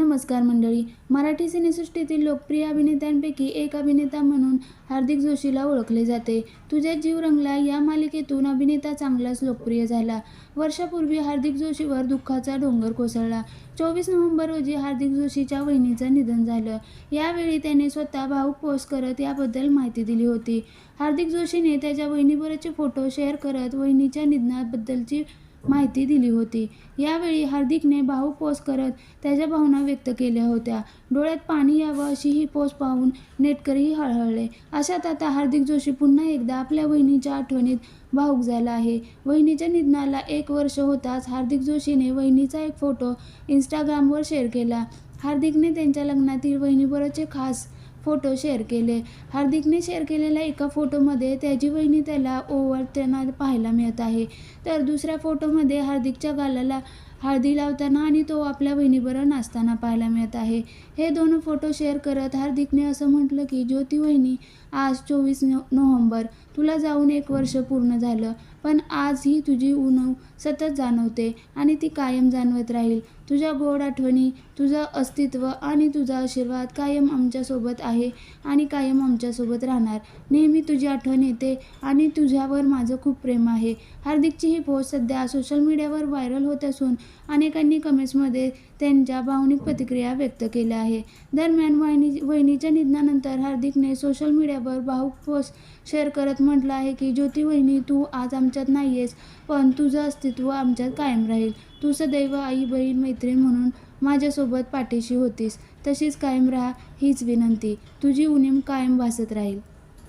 नमस्कार मंडळी. मराठी सिनेसृष्टीतील लोकप्रिय अभिनेत्यांपैकी एक अभिनेता म्हणून हार्दिक जोशीला ओळखले जाते. तुझ्या जीव रंगला या मालिकेतून अभिनेता चांगलाच लोकप्रिय झाला. वर्षापूर्वी हार्दिक जोशीवर दुःखाचा डोंगर कोसळला. चोवीस नोव्हेंबर रोजी हार्दिक जोशीच्या वहिनीचं निधन झालं. यावेळी त्याने स्वतः भाऊक पोस्ट करत याबद्दल माहिती दिली होती. हार्दिक जोशीने त्याच्या वहिनीबरोबरचे फोटो शेअर करत वहिनीच्या निधनाबद्दलची माहिती दिली होती. यावेळी हार्दिकने भाऊ पोस्ट करत त्याच्या भावना व्यक्त केल्या होत्या. डोळ्यात पाणी यावं अशी ही पोस्ट पाहून नेटकरही हळहळले. अशात आता हार्दिक जोशी पुन्हा एकदा आपल्या वहिनीच्या आठवणीत भाऊक झाला आहे. वहिनीच्या निधनाला एक वर्ष होताच हार्दिक जोशीने वहिनीचा एक फोटो इंस्टाग्रामवर शेअर केला. हार्दिकने त्यांच्या लग्नातील वहिनीबरोबरचे खास फोटो शेअर केले. हार्दिकने शेअर केलेल्या एका फोटोमध्ये त्याची वहिनी त्याला ओवाळताना पाहायला मिळत आहे. तर दुसऱ्या फोटोमध्ये हार्दिकच्या गालाला हळदी लावताना आणि तो आपल्या बहिणीबरोबर नाचताना पाहायला मिळत आहे. हे दोन फोटो शेअर करत हार्दिकने असं म्हटलं की ज्योती वहिनी आज चोवीस नो नोव्हेंबर. तुला जाऊन एक वर्ष पूर्ण झालं पण आज ही तुझी उणव सतत जाणवते आणि ती कायम जाणवत राहील. तुझ्या गोड आठवणी तुझं अस्तित्व आणि तुझा आशीर्वाद कायम आमच्यासोबत आहे आणि कायम आमच्यासोबत राहणार. नेहमी तुझी आठवण येते आणि तुझ्यावर माझं खूप प्रेम आहे. हार्दिकची ही पोस्ट सध्या सोशल मीडियावर व्हायरल होत असून अनेकांनी कमेंट्समध्ये त्यांच्या भावनिक प्रतिक्रिया व्यक्त केल्या आहे दरम्यान वहिनी वहिनीच्या निधनानंतर हार्दिकने सोशल मीडियावर भाऊक पोस्ट शेअर करत म्हटलं आहे की ज्योती वहिनी तू आज आमच्यात नाही आहेस पण तुझं अस्तित्व आमच्यात कायम राहील. तू सदैव आई बहीण मैत्रीण म्हणून माझ्यासोबत पाठीशी होतीस. तशीच कायम राहा हीच विनंती. तुझी उणीम कायम भासत राहील.